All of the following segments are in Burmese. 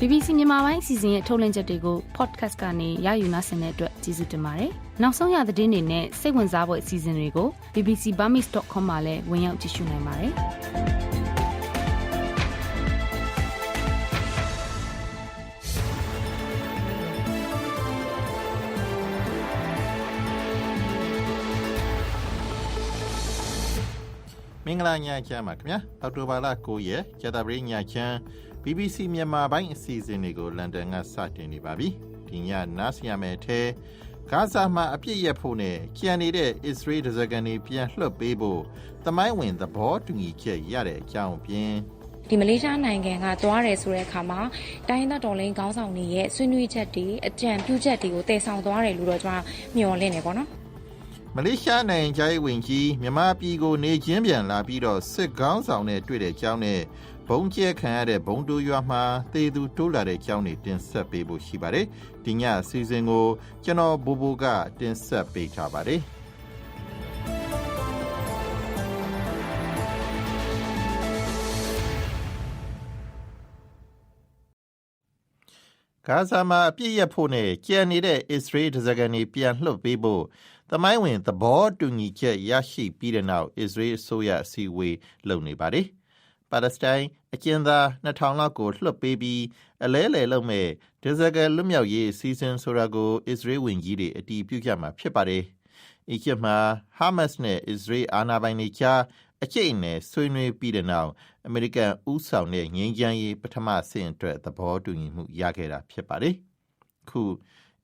BBC မြန်မာပိုင်းအစီအစဉ်ရဲ့ထုတ်လွှင့်ချက်တွေကို podcast ကနေရယူနိုင်တဲ့အတွက်ကျေးဇူးတင်ပါတယ်။နောက်ဆုံးရသတင်းတွေနဲ့စိတ်ဝင်စားဖို့အစီအစဉ်တွေကို bbcburmese.com မှာလည်းဝင်ရောက်ကြည့်ရှုနိုင်ပါတယ်။။ မင်္ဂလာညချမ်းပါခင်ဗျာ။အော်တိုဘာလ9ရက်ကျတာပရိညချမ်း BBC မြန်မာပိုင်းအစီအစဉ်တွေကိုလန်ဒန်ကစတင်နေပါပြီ။ဒီညနားဆင်ရမယ့်ထဲဂါဇာမှာအပြစ်ရက်ဖို့နဲ့ကြံနေတဲ့အစ္စရေးဒဇကန်တွေပြန်လွှတ်ပေးဖို့သမိုင်းဝင်သဘောတူညီချက်ရတဲ့အကြောင်းပြင်ဒီမလေးရှားနိုင်ငံကသွားတယ်ဆိုတဲ့အခါမှာတိုင်းဒေသတော်လိုင်းခေါင်းဆောင်တွေရဲ့ဆွေးနွေးချက်တွေအကြံပြုချက်တွေကိုတည်ဆောင်သွားတယ်လို့တော့ကျွန်တော်မျှော်လင့်နေပေါ့နော် မလေးရှားနိုင်ငံခြားရေးဝန်ကြီးမြန်မာပြည်ကိုနေချင်းပြန်လာပြီးတော့စစ်ကောင်းဆောင်နဲ့တွေ့တဲ့အကြောင်းနဲ့ဘုံကျဲခံရတဲ့ဘုံတူရွာမှာသေသူတိုးလာတဲ့အကြောင်းတွေတင်ဆက်ပေးဖို့ရှိပါတယ်။ဒီညအစီအစဉ်ကိုကျွန်တော်ဘူဘူကတင်ဆက်ပေးထားပါတယ်။ဂါဇာမှာအပြစ်ရဖို့နဲ့ကြံနေတဲ့အစ္စရေးဒဇကန်တွေပြန်လွှတ်ပေးဖို့ သမိုင်းဝင်သဘောတူညီချက်ရရှိပြီးတဲ့နောက်အစ္စရေးအစိုးရအစည်းအဝေးလုပ်နေပါတယ်။ပါလက်စတိုင်းအကျဉ်းသား2000လောက်ကိုလွှတ်ပေးပြီးအလဲလှယ်လုပ်မဲ့ဒဇကန်လွတ်မြောက်ရေးစီစဉ်ဆိုတာကိုအစ္စရေးဝန်ကြီးတွေအတီးပြုကြမှာဖြစ်ပါတယ်။အီဂျစ်မှာဟာမတ်စ်နဲ့အစ္စရေးအာဏာပိုင်တွေကြားအကျိတ်နဲ့ဆွေးနွေးပြီးတဲ့နောက်အမေရိကန်ဥဆောင်တဲ့ငြိမ်းချမ်းရေးပထမဆင့်အတွက်သဘောတူညီမှုရခဲ့တာဖြစ်ပါတယ်။ခု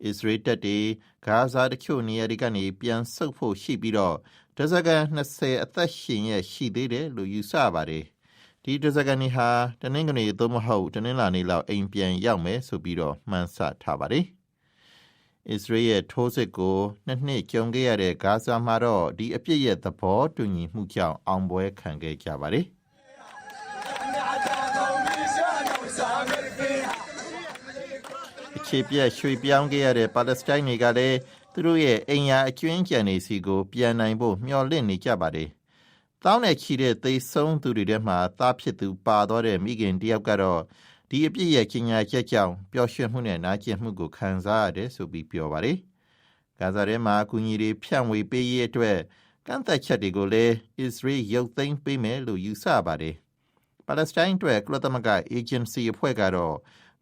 အစ္စရေးတပ်တွေဂါဇာတချို့နေရာတွေကနေပြန်ဆုတ်ဖို့ရှိပြီးတော့ဒဇကန်20အသက်ရှင်ရရှိသေးတယ်လို့ယူဆပါတယ်။ဒီဒဇကန်တွေဟာတနင်္ဂနွေသို့မဟုတ်တနင်္လာနေ့လောက်အိမ်ပြန်ရောက်မယ်ဆိုပြီးတော့မှန်းဆထားပါတယ်။အစ္စရေးရဲ့ထိုးစစ်ကိုနှစ်နှစ်ကြုံခဲ့ရတဲ့ဂါဇာမှာတော့ဒီအပြစ်ရဲ့သဘောတူညီမှုကြောင့်အောင်ပွဲခံခဲ့ကြပါတယ်။ ခြေပြက်ရွှေ့ပြောင်းခဲ့ရတဲ့ပါလက်စတိုင်းတွေကလည်းသူတို့ရဲ့အိမ်ယာအကျွင်းကြံနေစီကို ပြန်နိုင်ဖို့မျှော်လင့်နေကြပါတယ်။တောင်းနဲ့ချီတဲ့သေဆုံးသူတွေထဲမှာသားဖြစ်သူပါတော့တဲ့မိခင်တယောက်ကတော့ဒီအပြစ်ရဲ့ကြီးညာချက်ကြောင့်ပျော်ရွှင်မှုနဲ့နာကျင်မှုကိုခံစားရတယ်ဆိုပြီးပြောပါတယ်။ဂါဇာထဲမှာအကူအညီတွေဖြန့်ဝေပေးရေးအတွက်ကန့်သက်ချက်တွေကိုလည်းအစ္စရေးရုပ်သိမ်းပေးမယ်လို့ယူဆပါတယ်။ပါလက်စတိုင်းအတွက်ကုလသမဂ္ဂအေဂျင်စီအဖွဲ့ကတော့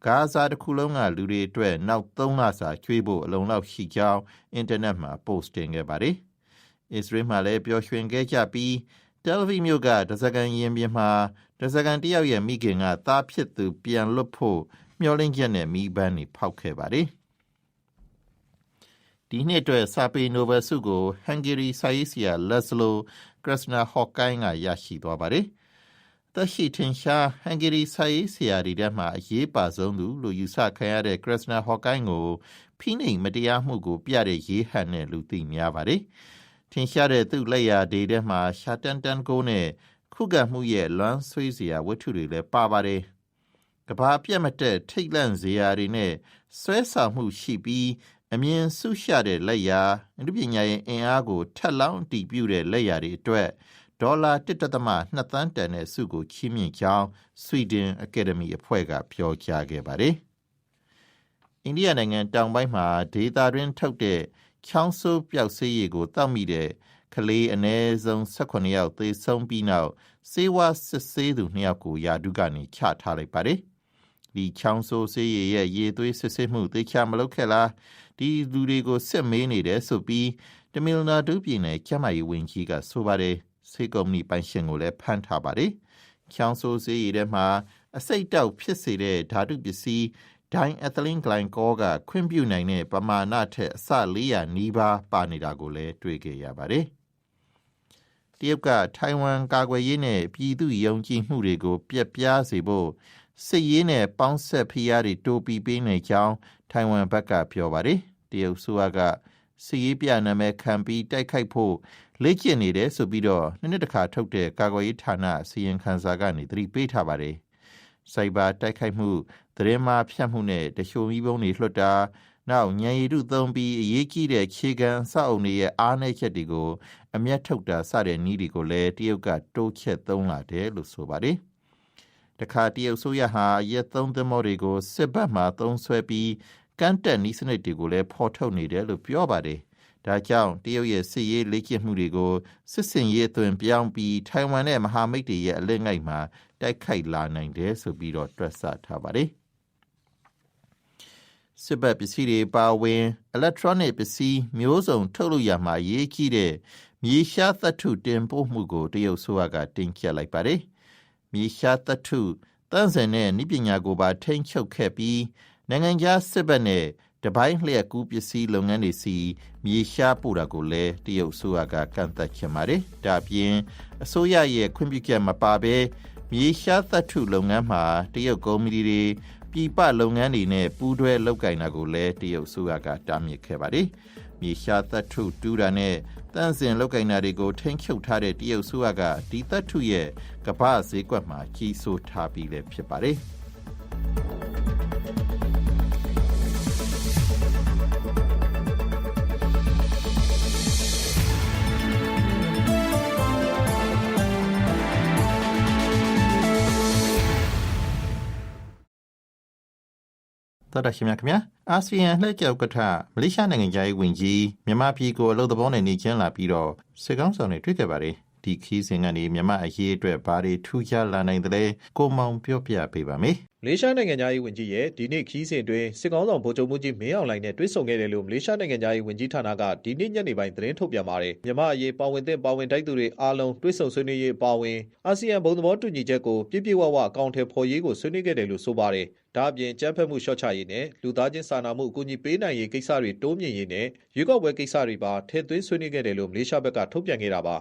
ဂါဇာတစ်ခုလုံးကလူတွေအတွက်နောက်3လစာကျွေးဖို့အလုံလောက်ရှိကြောင်းအင်တာနက်မှာ post တင်ခဲ့ပါတယ်။အစ္စရေးမှာလည်းပျော်ရွှင်ခဲ့ကြပြီးတယ်လ်ဗီမြို့ကဒဇကန်ရင်ပြင်မှာဒဇကန်တယောက်ရဲ့မိခင်ကသားဖြစ်သူပြန်လွတ်ဖို့မျှော်လင့်ချက်နဲ့မိဘန်းတွေဖောက်ခဲ့ပါတယ်။ဒီနှစ်အတွက်စာပေနိုဘယ်ဆုကိုဟန်ဂေရီစာရေးဆရာလက်စလိုကရစနာဟော့ကိုင်းကရရှိသွားပါတယ်။ သက်ရှိထင်ရှားဟန်ဂေရီစာရေးဆရာတွေထဲမှာအရေးပါဆုံးသူလို့ယူဆခံရတဲ့ကရစနာဟော့ကိုင်းကိုဖိနှိမ်မတရားမှုကိုပြတဲ့ရေးဟန်နဲ့လူသိများပါတယ်။ထင်ရှားတဲ့သူ့လက်ရာတွေထဲမှာရှာတန်တန်ကိုနဲ့ခုခံမှုရဲ့လွမ်းဆွေးစရာဝတ္ထုတွေလည်းပါပါတယ်။ကဘာပြတ်မတက်ထိတ်လန့်စရာတွေနဲ့ဆွဲဆောင်မှုရှိပြီးအမြင်ဆုရှတဲ့လက်ရာအမှုပညာရဲ့အင်အားကိုထက်လောင်းတည်ပြုတဲ့လက်ရာတွေအတွက် ဒေါ်လာ1.2သန်းတန်တဲ့ဆုကိုချီးမြှင့်ကြောင်းဆွီဒင်အကယ်ဒမီအဖွဲ့ကပြောကြားခဲ့ပါတယ်။အိန္ဒိယနိုင်ငံတောင်ပိုင်းမှာဒေသတွင်းထုတ်တဲ့ချောင်းဆိုးပျောက်ဆေးရည်ကိုတောက်မိတဲ့ကလေးအ ਨੇ ဆုံး18ယောက်သေဆုံးပြီးနောက်စေဝါစစ်ဆေးသူ2ယောက်ကိုယာဒုကနေချထားလိုက်ပါတယ်။ဒီချောင်းဆိုးဆေးရည်ရဲ့ရေသွေးစစ်ဆေးမှုသေချာမလုပ်ခဲ့လားဒီလူတွေကိုစစ်မေးနေတယ်ဆိုပြီးတမီလနာဒုပြည်နယ်ကျမကြီးဝင်ကြီးကဆိုပါတယ် ဆေးကုမ္ပဏီပိုင်ရှင်ကိုလည်းဖမ်းထားပါတယ်။ချောင်းဆိုးဆေးရည်ထဲမှာအစိတ်တောက်ဖြစ်စေတဲ့ဓာတုပစ္စည်းဒိုင်အက်သလင်းဂလိုင်ကောကခွင့်ပြုနိုင်တဲ့ပမာဏထက်အဆ400နီးပါးပါနေတာကိုလည်းတွေ့ခဲ့ရပါတယ်။တရုတ်ကထိုင်ဝမ်ကာကွယ်ရေးနဲ့ပြည်သူယုံကြည်မှုတွေကိုပြက်ပြားစေဖို့စစ်ရေးနဲ့ပေါင်းဆက်ဖိအားတွေတိုးပြီးပေးနေကြောင်းထိုင်ဝမ်ဘက်ကပြောပါတယ်။တရုတ်ဆိုကစစ်ရေးပြနာမည်ခံပြီးတိုက်ခိုက်ဖို့ လေ့ကျင့်နေတယ်ဆိုပြီးတော့နှစ်နှစ်တခါထုတ်တဲ့ကာကွယ်ရေးဌာနစီရင်ခံစာကနေသတိပေးထားပါတယ်။စိုက်ဘာတိုက်ခိုက်မှုသတင်းမှားဖြတ်မှုနဲ့တရှိုမီးပုံးတွေလွှတ်တာနောက်ညံရည်တုသုံးပြီးအရေးကြီးတဲ့ခြေခံအဆောက်အုံတွေရဲ့အားနည်းချက်တွေကိုအမျက်ထုတ်တာစတဲ့နည်းတွေကိုလည်းတရုတ်ကတိုးချက်သုံးလာတယ်လို့ဆိုပါတယ်တခါတရုတ်ဆိုရဟာရက်သုံးသမောတွေကိုစစ်ဘက်မှသုံးဆွဲပြီးကန့်တက်နီးစနစ်တွေကိုလည်းဖော်ထုတ်နေတယ်လို့ပြောပါတယ်။ ဒါကြောင့်တရုတ်ရဲ့စစ်ရေးလေ့ကျင့်မှုတွေကိုစစ်စင်ရေးအသွင်ပြောင်းပြီးထိုင်ဝမ်နဲ့မဟာမိတ်တွေရဲ့အလင်းငိုက်မှာတိုက်ခိုက်လာနိုင်တယ်ဆိုပြီးတော့တွက်ဆထားပါတယ်။စစ်ဘက်ပစ္စည်းတွေပါဝင် electronic ပစ္စည်းမျိုးစုံထုတ်လို့ရမှာရေးကြီးတဲ့မြေရှားသတ္ထုတင်ပို့မှုကိုတရုတ်ဆိုရကတင်ကျပ်လိုက်ပါတယ်။မြေရှားသတ္ထုတန်းစင်နဲ့နိပညာကိုပါထိန်းချုပ်ခဲ့ပြီးနိုင်ငံခြားစစ်ဘက်နဲ့ တပိုင်းလျက်ကူးပစ္စည်းလုပ်ငန်းတွေစီမြေရှားပို့တာကိုလည်းတရုတ်ဆိုရကကန့်သက်ချင်ပါတယ်။ဒါပြင်အစိုးရရဲ့ခွင့်ပြုချက်မပါဘဲမြေရှားသတ္ထုလုပ်ငန်းမှာတရုတ်ကုမ္ပဏီတွေပြည်ပလုပ်ငန်းတွေနဲ့ပူးတွဲလုပ်ကိုင်တာကိုလည်းတရုတ်ဆိုရကတားမြစ်ခဲ့ပါတယ်။မြေရှားသတ္ထုတူးတာနဲ့တန့်စင်လောက်ကင်နာတွေကိုထိန်းချုပ်ထားတဲ့တရုတ်ဆိုရကဒီသတ္ထုရဲ့ကမ္ဘာဈေးကွက်မှာကြီးစိုးထားပြီးလည်းဖြစ်ပါတယ်။ တော်တော်ရှင်များခင်ဗျာအာဆီယံလှည့်ကျောက်ကထမလေးရှားနိုင်ငံသားရေးဝန်ကြီးမြန်မာပြည်ကိုအလုပ်သဘောနဲ့နေကျန်းလာပြီးတော့စစ်ကောင်းဆောင်တွေတွေ့ခဲ့ပါတယ် ဒီခီးစဉ်ကနေမြန်မာအရေးအတွက်ဘာတွေထူးခြားလာနိုင်တယ်လဲကိုမောင်ပြောပြပေးပါမယ်မလေးရှားနိုင်ငံသားရေးဝန်ကြီးရဲ့ဒီနေ့ခီးစဉ်တွင်စစ်ကောင်ဆောင်ဗိုလ်ချုပ်မှုကြီးမင်းအောင်လှိုင်နဲ့တွေ့ဆုံခဲ့တယ်လို့မလေးရှားနိုင်ငံသားရေးဝန်ကြီးဌာနကဒီနေ့ညနေပိုင်းသတင်းထုတ်ပြန်ပါတယ်မြန်မာအရေးပါဝင်တဲ့ပါဝင်တိုက်သူတွေအားလုံးတွေ့ဆုံဆွေးနွေးရေးပါဝင်အာဆီယံဘုံသဘောတူညီချက်ကိုပြည့်ပြည့်ဝဝအကောင့်ထဲပေါ်ရေးကိုဆွေးနွေးခဲ့တယ်လို့ဆိုပါတယ်ဒါအပြင်ကြမ်းဖက်မှုရှော့ချရေးနဲ့လူသားချင်းစာနာမှုအကူအညီပေးနိုင်ရေးကိစ္စတွေတိုးမြင့်ရေးနဲ့ရွေးကောက်ပွဲကိစ္စတွေပါထည့်သွင်းဆွေးနွေးခဲ့တယ်လို့မလေးရှားဘက်ကထုတ်ပြန်ခဲ့တာပါ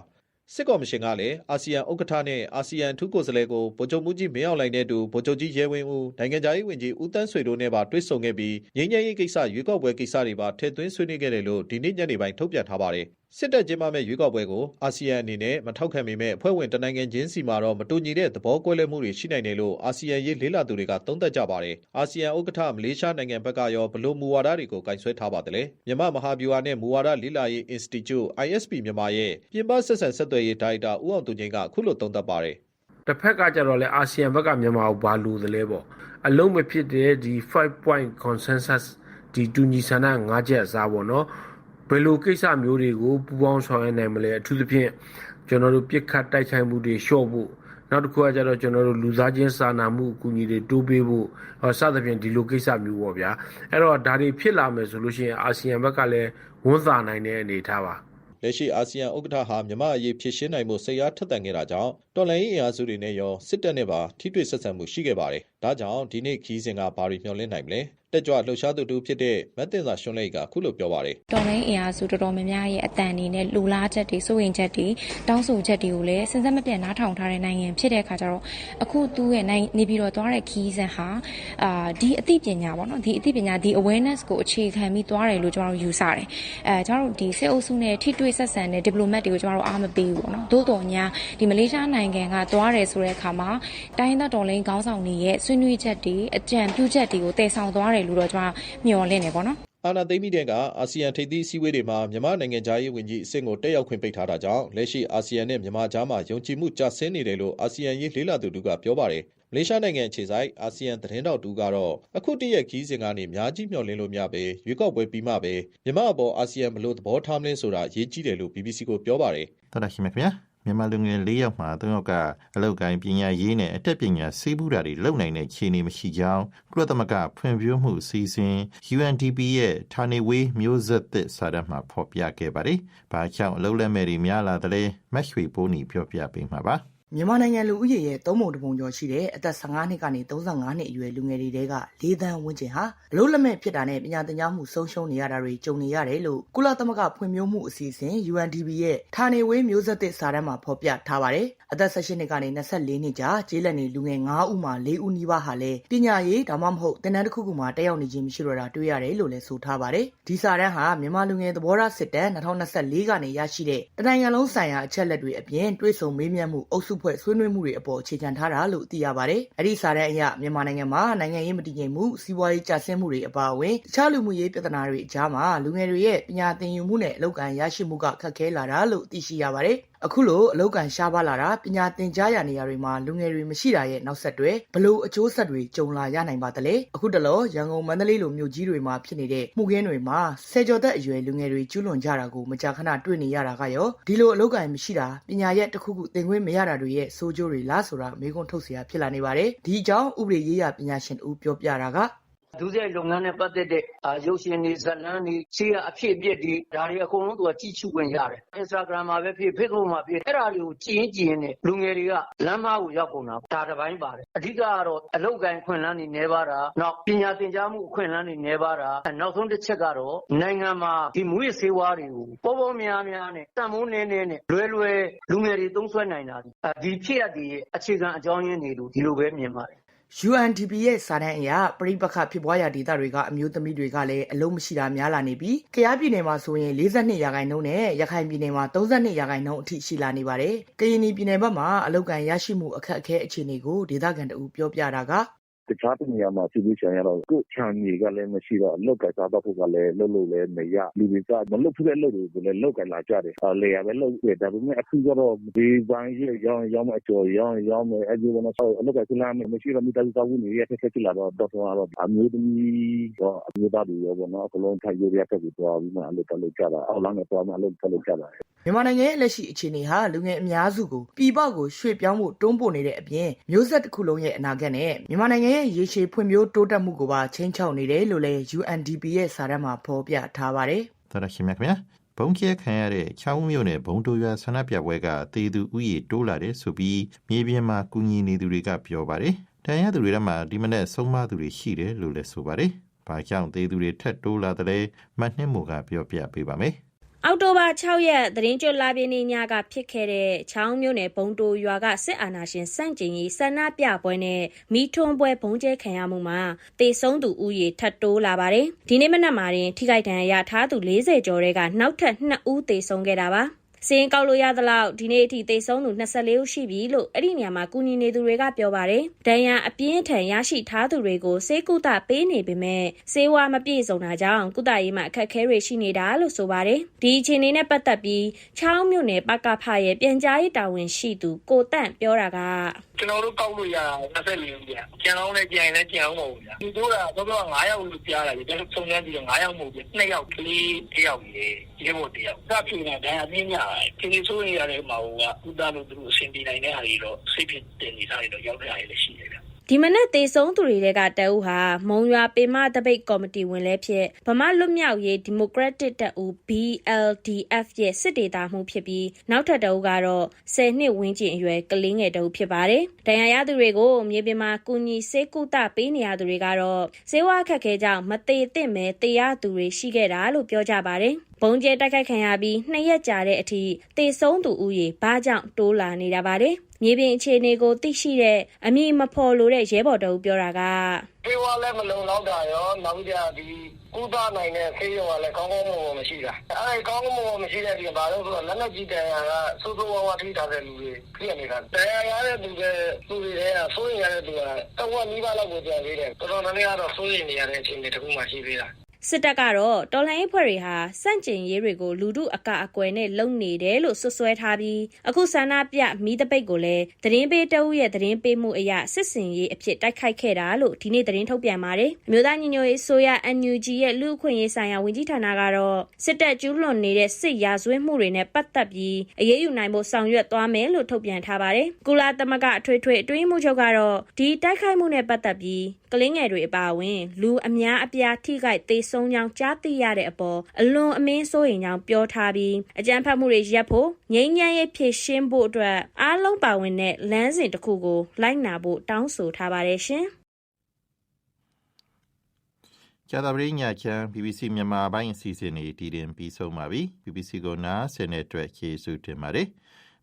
စစ်ကော်မရှင်ကလည်းအာဆီယံဥက္ကဋ္ဌနဲ့အာဆီယံထူးကိုယ်စားလှယ်ကိုဗိုလ်ချုပ်မှုကြီးမင်းအောင်လှိုင်နဲ့အတူဗိုလ်ချုပ်ကြီးရဲဝင်းဦးနိုင်ငံသားရေးဝန်ကြီးဦးတန်းဆွေတို့နဲ့ပါတွေ့ဆုံခဲ့ပြီးငြိမ်းချမ်းရေးကိစ္စရွေးကောက်ပွဲကိစ္စတွေပါထည့်သွင်းဆွေးနွေးခဲ့တယ်လို့ဒီနေ့ညနေပိုင်းထုတ်ပြန်ထားပါတယ်စစ်တပ်ကျင်းပမဲ့ရွေးကောက်ပွဲကိုအာဆီယံအနေနဲ့မထောက်ခံပေမဲ့အဖွဲ့ဝင်တနိုင်ငံချင်းစီမှာတော့မတူညီတဲ့သဘောကွဲလွဲမှုတွေရှိနိုင်တယ်လို့အာဆီယံရေးလေးလာသူတွေကသုံးသပ်ကြပါတယ်အာဆီယံဥက္ကဋ္ဌမလေးရှားနိုင်ငံဘက်ကရောဘလို့မူဝါဒတွေကိုကင်ဆွဲထားပါတယ်မြန်မာမဟာဗျူဟာနဲ့မူဝါဒလေးလာရေး Institute ISP မြန်မာရဲ့ပြင်ပဆက်ဆံဆက်သွယ်ရေးဒါရိုက်တာဦးအောင်သူငိန်ကအခုလိုသုံးသပ်ပါတယ်တစ်ဖက်ကကြတော့လေအာဆီယံဘက်ကမြန်မာကိုဘာလို့သလဲပေါ့အလုံးမဖြစ်တဲ့ဒီ5 point consensus ဒီတူညီဆန္ဒ၅ချက်အစားပေါ့နော်ဘယ်လိုကိစ္စမျိုးတွေကိုပူးပေါင်းဆောင်ရွက်နိုင်မလဲအထူးသဖြင့်ကျွန်တော်တို့ပြစ်ခတ်တိုက်ခိုက်မှုတွေလျှော့ဖို့နောက်တစ်ခုကကြတော့ကျွန်တော်တို့လူသားချင်းစာနာမှုအကူအညီတွေတိုးပေးဖို့ဟောစသဖြင့်ဒီလိုကိစ္စမျိုးပေါ့ဗျာအဲ့တော့ဒါတွေဖြစ်လာမယ်ဆိုလို့ရှိရင်အာဆီယံဘက်ကလည်းဝန်သာနိုင်တဲ့အနေအထားပါ လက်ရှိ အာဆီယံဥက္ကဋ္ဌဟာ မြန်မာအရေး ဖြစ်ရှင်းနိုင်မှုစိတ်အားထက်သန်ခဲ့တာကြောင့် တော်လှန်ရေးအင်အားစုတွေနဲ့ရောစစ်တပ်နဲ့ပါထိတွေ့ဆက်ဆံမှုရှိခဲ့ပါတယ်။ဒါကြောင့်ဒီနေ့ခီးစဉ်ကဘာတွေမျှော်လင့်နိုင်မလဲ။တက်ကြွလှုပ်ရှားသူတူဖြစ်တဲ့မတ်တင်စာရှင်လေးကအခုလိုပြောပါတယ်တော်လိုင်းအင်အားစုတော်တော်များများရဲ့အတန်အနေနဲ့လူလားချက်တွေစိုးရင်ချက်တွေတောင်းဆိုချက်တွေကိုလည်းစဉ်ဆက်မပြတ်နားထောင်ထားတဲ့နိုင်ငံဖြစ်တဲ့အခါကျတော့အခုသူ့ရဲ့နိုင်နေပြီးတော့သွားတဲ့ခီးစဉ်ဟာအာဒီအသိပညာပေါ့နော်ဒီအသိပညာဒီ awareness ကိုအခြေခံပြီးသွားတယ်လို့ကျွန်တော်တို့ယူဆတယ်အဲကျွန်တော်တို့ဒီစစ်အုပ်စုနဲ့ထိတွေ့ဆက်ဆံတဲ့ diplomat တွေကိုကျွန်တော်တို့အားမပေးဘူးပေါ့နော်သို့တော်ညာဒီမလေးရှားနိုင်ငံကသွားတယ်ဆိုတဲ့အခါမှာတိုင်းရင်းသားတော်လိုင်းခေါင်းဆောင်တွေရဲ့ဆွေးနွေးချက်တွေအကြံပြုချက်တွေကိုတည်ဆောင်သွားတယ်လို့တော့ကျွန်တော်မျှော်လင့်နေပေါ့နော်။အာနာသိမ့်မိတဲ့ကအာဆီယံထိပ်သီးအစည်းအဝေးတွေမှာမြန်မာနိုင်ငံသားရေးဝန်ကြီးအဆင့်ကိုတက်ရောက်ခွင့်ပိတ်ထားတာကြောင့်လက်ရှိအာဆီယံနဲ့မြန်မာကြားမှာယုံကြည်မှုကျဆင်းနေတယ်လို့အာဆီယံရေးလေးလာသူတို့ကပြောပါတယ်။မလေးရှားနိုင်ငံခြေဆိုင်အာဆီယံသတင်းတောက်တူကတော့အခုတည့်ရဲ့ခီးစဉ်ကနေများကြီးမျှော်လင့်လို့မရပဲရွေးကောက်ပွဲပြီးမှပဲမြန်မာအပေါ်အာဆီယံဘလို့သဘောထားမလဲဆိုတာအရေးကြီးတယ်လို့ BBC ကိုပြောပါတယ်တော်တော်ရှင်များခင်ဗျာ မြန်မာလူငယ်၄ယောက်မှာ၃ယောက်ကအလောက်ကိုင်းပညာရေးနဲ့အတက်ပညာစေဘူးတာတွေလုံနိုင်တဲ့ခြေအနေမရှိကြောင်းကုလသမဂ္ဂဖွံ့ဖြိုးမှုအစီအစဉ် UNDP ရဲ့ဌာနေဝေးမျိုးဆက်သစ်စာတမ်းမှာဖော်ပြခဲ့ပါတယ်။ဘာကြောင့်အလုပ်လက်မဲ့တွေများလာတယ်လဲမက်ရွှေပိုးနီပြောပြပေးမှာပါ။ မြန်မာနိုင်ငံလူဦးရေရဲ့သုံးပုံတစ်ပုံကျော်ရှိတဲ့အသက်15နှစ်ကနေ35နှစ်အရွယ်လူငယ်တွေတဲက၄သန်းဝန်းကျင်ဟာဘလို့လက်မဲ့ဖြစ်တာနဲ့ပညာသင်ကြားမှုဆုံးရှုံးနေရတာတွေကြုံနေရတယ်လို့ကုလသမဂ္ဂဖွံ့ဖြိုးမှုအစီအစဉ် UNDP ရဲ့ဌာနေဝေးမျိုးဆက်သစ်စာတမ်းမှာဖော်ပြထားပါတယ်။အသက်18နှစ်ကနေ24နှစ်ကြာကျေးလက်နေလူငယ်9ဦးမှာ4ဦးနီးပါးဟာလည်းပညာရေးဒါမှမဟုတ်သင်တန်းတစ်ခုခုမှာတက်ရောက်နေခြင်းမရှိတော့တာတွေ့ရတယ်လို့လည်းဆိုထားပါတယ်။ဒီစာတမ်းဟာမြန်မာလူငယ်သဘောထားစစ်တမ်း2024ကနေရရှိတဲ့တနိုင်ငံလုံးဆိုင်ရာအချက်လက်တွေအပြင်တွေးဆုံမေးမြန်းမှုအုပ်စုဖွဲ့ဆွေးနွေးမှုတွေအပေါ်အခြေခံထားတာလို့သိရပါတယ်။အဲ့ဒီစာတမ်းအရမြန်မာနိုင်ငံမှာနိုင်ငံရေးမတည်ငြိမ်မှုစီးပွားရေးကျဆင်းမှုတွေအပါအဝင်တခြားလူမှုရေးပြဿနာတွေအကြားမှာလူငယ်တွေရဲ့ပညာသင်ယူမှုနဲ့အလုပ်ကိုင်ရရှိမှုကခက်ခဲလာတာလို့သိရှိရပါတယ်။အခုလိုအလောက်ကန်ရှားပါလာတာပညာသင်ကြားရနေရာတွေမှာလူငယ်တွေမရှိတာရဲ့နောက်ဆက်တွဲဘလို့အကျိုးဆက်တွေကြုံလာရနိုင်ပါသလဲအခုတလောရန်ကုန်မန္တလေးလိုမြို့ကြီးတွေမှာဖြစ်နေတဲ့မှုခင်းတွေမှာဆယ်ကျော်သက်အရွယ်လူငယ်တွေကျူးလွန်ကြတာကိုမကြာခဏတွေ့နေရတာကရောဒီလိုအလောက်ကန်မရှိတာပညာရဲ့တစ်ခုခုသင်ခွင့်မရတာတွေရဲ့ဆိုးကျိုးတွေလားဆိုတာမေးခွန်းထုတ်စရာဖြစ်လာနေပါတယ်ဒီအကြောင်းဥပဒေရေးရာပညာရှင်တို့ပြောပြတာက ဒုစရိုက်လုပ်ငန်းနဲ့ ပတ်သက်တဲ့အာရုပ်ရှင်တွေ ဇာတ်လမ်းတွေ ရှေးကအဖြစ်အပျက်တွေ ဒါတွေအကုန်လုံး သူက ကြည့်ရှုခွင့်ရတယ်။ Instagram မှာပဲဖြစ် Facebook မှာဖြစ် အဲ့ဒါတွေကို ကြည့်ရင်ကြည့်ရင်နဲ့ လူငယ်တွေက လမ်းမကို ရောက်ကုန်တာ ဒါတစ်ပိုင်းပါတယ်။အဓိကကတော့ အလောက်ကိုင်းခွင့်လန်းတွေနေပါတာ နောက် ပညာသင်ကြားမှု အခွင့်အလန်းတွေနေပါတာ နောက်ဆုံးတစ်ချက်ကတော့ နိုင်ငံမှာ ဒီမူရစေဝါတွေကို ပေါ်ပေါ်များများနဲ့ တန်မိုးနေနေနဲ့ လွယ်လွယ် လူငယ်တွေ သုံးဆွဲနိုင်တာဒီဖြစ်ရတဲ့ အခြေခံအကြောင်းရင်းတွေလို့ ဒီလိုပဲ မြင်ပါတယ် UNDP ရဲ့စာတမ်းအရပြိပခဖြစ်ပွားရာဒေသတွေကအမျိုးသမီးတွေကလည်းအလုံးမရှိတာများလာနေပြီးကယားပြည်နယ်မှာဆိုရင်42ရာခိုင်နှုန်းနဲ့ရခိုင်ပြည်နယ်မှာ32ရာခိုင်နှုန်းအထိရှိလာနေပါတယ်။ကရင်ပြည်နယ်ဘက်မှာအလုကန်ရရှိမှုအခက်အခဲအခြေအနေကိုဒေသခံတအူပြောပြတာက တခြားတနေရာမှာပြည်သူ့ဆန်ရတော့ကိုယ်ချမ်းမြေကလည်းမရှိတော့အလောက်ကစားတော့ဖို့ကလည်းလှုပ်လို့လည်းမရလူတွေကမလုပ်ဖြစ်တဲ့လုပ်တွေကိုလည်းလောက်ကလာကြတယ်အဲလေရပဲလုပ်တယ်ဒါပေမဲ့အခုကတော့ဒီပိုင်းရရောင်းရောင်းအကျော်ရောင်းရောင်းမယ်အဲဒီကတော့ဆောက်အလောက်ကစားမယ်မရှိတော့မိသားစုသားဝင်ရတဲ့ဆက်ဖြစ်လာတော့တော့တော့အမျိုးသမီးတော့အမျိုးသားတွေရောပေါ့နော်အကလုံးထိုင်ရရတဲ့ကိုတော့ပြီးမှအလုပ်လုပ်ကြတာအောက်လမ်းနဲ့တော့မှအလုပ်လုပ်ကြတာမြန်မာနိုင်ငံရဲ့လက်ရှိအခြေအနေဟာလူငယ်အများစုကိုပြည်ပကိုရွှေ့ပြောင်းဖို့တွန်းပို့နေတဲ့အပြင်မျိုးဆက်တစ်ခုလုံးရဲ့အနာဂတ်နဲ့မြန်မာနိုင်ငံရဲ့ရေရှည်ဖွံ့ဖြိုးတိုးတက်မှုကိုပါချိန်ချောက်နေတယ်လို့လည်း UNDP ရဲ့စာတမ်းမှာဖော်ပြထားပါတယ်။သောရရှိမြခင်ဗျာဘုံကျဲခံရတဲ့ချောင်းမြို့နယ်ဘုံတိုရွာဆန္ဒပြပွဲကတေသူဥယျတိုးလာတယ်ဆိုပြီးမြေပြင်မှာကူညီနေသူတွေကပြောပါတယ်။တန်ရသူတွေထဲမှာဒီမနေ့ဆုံးမသူတွေရှိတယ်လို့လည်းဆိုပါတယ်။ဘာကြောင့်တေသူတွေထက်တိုးလာတယ်လဲမနှင်းမိုကပြောပြပေးပါမယ်။ အောက်တိုဘာ6ရက်သတင်းကျွတ်လာပြင်းညကဖြစ်ခဲ့တဲ့ချောင်းမြို့နယ်ဘုံတိုရွာကစစ်အာဏာရှင်စန့်ကျင်ရေးဆန္ဒပြပွဲနဲ့မိထွန်းပွဲဘုံကျဲခံရမှုမှာတေဆုံးသူဦးရေထပ်တိုးလာပါတယ်။ဒီနေ့မနက်မှာတင်ထိခိုက်ဒဏ်ရာရထားသူ40ကျော်တဲ့ကနောက်ထပ်2ဦးတေဆုံးခဲ့တာပါ။ စင်းကောက်လို့ရသလောက်ဒီနေ့အထိသေဆုံးသူ24ဦးရှိပြီလို့အဲ့ဒီနေရာမှာကူညီနေသူတွေကပြောပါတယ်။ဒဏ်ရာအပြင်းထန်ရရှိထားသူတွေကိုစေကုသပေးနေပေမဲ့စေဝါမပြည့်စုံတာကြောင့်ကုသရေးမှာအခက်အခဲတွေရှိနေတာလို့ဆိုပါတယ်။ဒီအခြေအနေနဲ့ပတ်သက်ပြီးချောင်းမြို့နယ်ပကဖရဲ့ပြန်ကြားရေးတာဝန်ရှိသူကိုတန့်ပြောတာကကျွန်တော်တို့ကောက်လို့ရတာ24ဦးပြန်ကျန်အောင်လည်းကြင်လည်းကြင်အောင်မဟုတ်ဘူးဗျဒီတို့ကတော့တော့9ယောက်လို့ကြားတယ်ကျွန်တော်စုံစမ်းပြီးတော့9ယောက်မဟုတ်ဘူး2ယောက်ကလေး1ယောက်ရေရေဖို့1ယောက်စဖြစ်နေတာဒဏ်အပြင်းများတယ်ဒီဆိုရင်ရတယ်မှာဟိုကကုသလို့သူတို့အဆင်ပြေနိုင်တဲ့ဟာတွေတော့စိတ်ဖြစ်တင်နေတာတွေတော့ရောက်တဲ့အားတွေလည်းရှိတယ်ဗျ ဒီမနက်သေဆုံးသူတွေကတအူးဟာမုံရွာပေမတပိတ်ကော်မတီဝင်လည်းဖြစ်ဗမာလွတ်မြောက်ရေးဒီမိုကရက်တစ်တပ်ဦး BLDF ရဲ့စစ်ဒေသမှုဖြစ်ပြီးနောက်ထပ်တအူးကတော့10နှစ်ဝန်းကျင်အရွယ်ကလေးငယ်တအူးဖြစ်ပါတယ်။ဒဏ်ရာရသူတွေကိုမြေပြင်မှာကူညီစေကုသပေးနေရသူတွေကတော့စေဝါခက်ခဲကြောင့်မသေးသင့်မဲတေရသူတွေရှိခဲ့တာလို့ပြောကြပါတယ်။ဘုံကျဲတိုက်ခိုက်ခံရပြီးနှစ်ရက်ကြာတဲ့အထိတေဆုံးသူဦးရေဘာကြောင့်တိုးလာနေတာပါလဲ။ မြေပြင်အခြေအနေကိုသိရှိတဲ့အမည်မဖော်လို့တဲ့ရဲဘော်တအုပ်ပြောတာကဖေးဝါလည်းမလုံလောက်တာရောနောက်ကြဒီကုသနိုင်တဲ့ဖေးရုံကလည်းကောင်းကောင်းမွန်မွန်မရှိတာအဲဒီကောင်းကောင်းမွန်မွန်မရှိတဲ့ဒီဘာလို့ဆိုတော့လက်လက်ကြီးတန်ရာကစိုးစိုးဝါးဝါထိထားတဲ့လူတွေဖြစ်နေတာတန်ရာရတဲ့လူတွေလူတွေကစိုးရင်ရတဲ့လူကတဝက်နီးပါးလောက်ကိုပြန်သေးတယ်တော်တော်များများတော့စိုးရင်နေရတဲ့အခြေအနေတစ်ခုမှရှိသေးတာ စစ်တပ်ကတော့တော်လှန်ရေးဖွဲ့တွေဟာစန့်ကျင်ရေးတွေကိုလူထုအကအကွယ်နဲ့လုံနေတယ်လို့ဆွဆွဲထားပြီးအခုဆန္ဒပြမိတပိတ်ကိုလည်းသတင်းပေးတအုပ်ရဲ့သတင်းပေးမှုအရစစ်စင်ရေးအဖြစ်တိုက်ခိုက်ခဲ့တာလို့ဒီနေ့သတင်းထုတ်ပြန်ပါတယ်။အမျိုးသားညီညွတ်ရေးဆိုရ NUG ရဲ့လူအခွင့်ရေးဆိုင်ရာဝန်ကြီးဌာနကတော့စစ်တပ်ကျူးလွန်နေတဲ့စစ်ရာဇဝတ်မှုတွေနဲ့ပတ်သက်ပြီးအရေးယူနိုင်ဖို့ဆောင်ရွက်သွားမယ်လို့ထုတ်ပြန်ထားပါတယ်။ကုလသမဂ္ဂအထွေထွေအတွင်းမှုချုပ်ကတော့ဒီတိုက်ခိုက်မှုနဲ့ပတ်သက်ပြီးကလင်းငယ်တွေအပါအဝင်လူအများအပြားထိခိုက်သေးဆုံးကြောင်းကြားသိရတဲ့အပေါ်အလွန်အမင်းစိုးရိမ်ကြောင်းပြောထားပြီးအကြမ်းဖက်မှုတွေရပ်ဖို့ငြိမ်းချမ်းရေးဖြည့်ရှင်းဖို့အတွက်အားလုံးပါဝင်တဲ့လမ်းစဉ်တစ်ခုကိုလိုက်နာဖို့တောင်းဆိုထားပါတယ်ရှင်။ကြာသပတေးညချမ်း BBC မြန်မာပိုင်းအစီအစဉ်တွေတည်တင်ပြီးဆုံးပါပြီ BBC ကိုနားဆင်တဲ့အတွက်ကျေးဇူးတင်ပါတယ်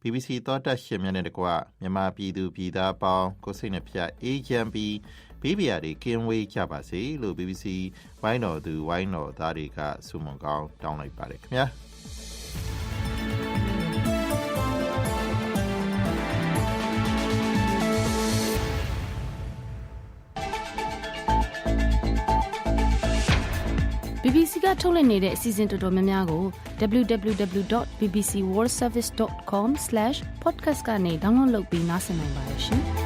BBC သောတာရှင်များနဲ့တကွမြန်မာပြည်သူပြည်သားပေါင်းကိုစိတ်နှပြအေးချမ်းပြီး ဘေးပရာတွေကင်းဝေးကြပါစေလို့ BBC ဝိုင်းတော်သူဝိုင်းတော်သားတွေကဆုမွန်ကောင်းတောင်းလိုက်ပါတယ်ခင်ဗျာ BBC ကထုတ်လွှင့်နေတဲ့အစီအစဉ်တော်တော်များများကို www.bbcworldservice.com/podcast ကနေ download လုပ်ပြီးနားဆင်နိုင်ပါတယ်ရှင်။